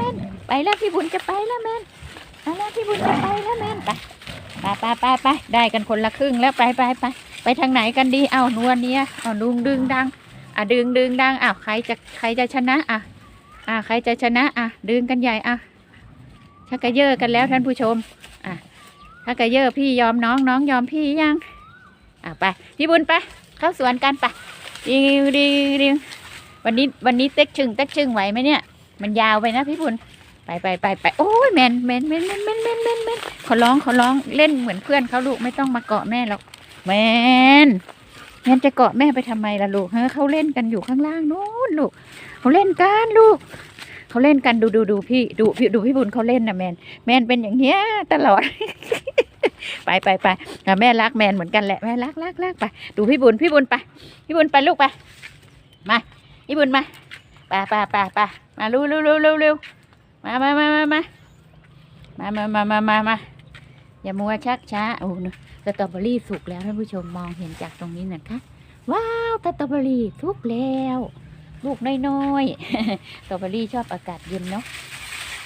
แมนไปแล้วพี่บุญจะไปแล้วแมนไปแล้วพี่บุญจะไปแล้วแมนไปไปไปไปไปได้กันคนละครึ่งแล้วไปไปไปไปทางไหนกันดีเอานวลเนี้ยเอาดึงดึงดังอะดึงดึงดังอ้าวใครจะใครจะชนะอะอะใครจะชนะอะดึงกันใหญ่อะชักกระเยอะกันแล้วท่านผู้ชมอะชักกระเยอะพี่ยอมน้องน้องยอมพี่ยังอะไปพี่บุญไปเข้าสวนกันไปดิวดิวดิววันนี้วันนี้เต็กชึงเต็กชึงไหวไหมเนี่ย มันยาวไปนะพี่บุญไปไปไปไปโอ้ยแมนแมนแมนแมนแมนแมนแมนแมนขอร้องขอร้องเล่นเหมือนเพื่อนเขาลูกไม่ต้องมาเกาะแม่หรอกแมนแมนจะเกาะแม่ไปทำไมล่ะลูกเฮ้เขาเล่นกันอยู่ข้างล่างนู้นลูกเขาเล่นกันลูกเขาเล่นกันดูดูดูพี่ดูพี่ดูพี่บุญเขาเล่นนะแมนแมนเป็นอย่างเงี้ยตลอดไปไปไปอ่แม่รักแมนเหมือนกันแหละแม่รักรักรักไป ดูพี่บุญพี่บุญไป พี่บุญไปลูกไปมาพี่บุญมา ไปไปไปไปมาเร็วเร็วเร็วเร็วเร็วมามามามามามามามามามามาอย่ามัวชักช้าโอ้โหสตรอเบอรี่สุกแล้วท่านผู้ชมมองเห็นจากตรงนี้นะคะ ว้าวสตรอเบอรี่สุกแล้ว ลูกน้อยๆสตรอเบอรี่ชอบอากาศเย็นเนาะ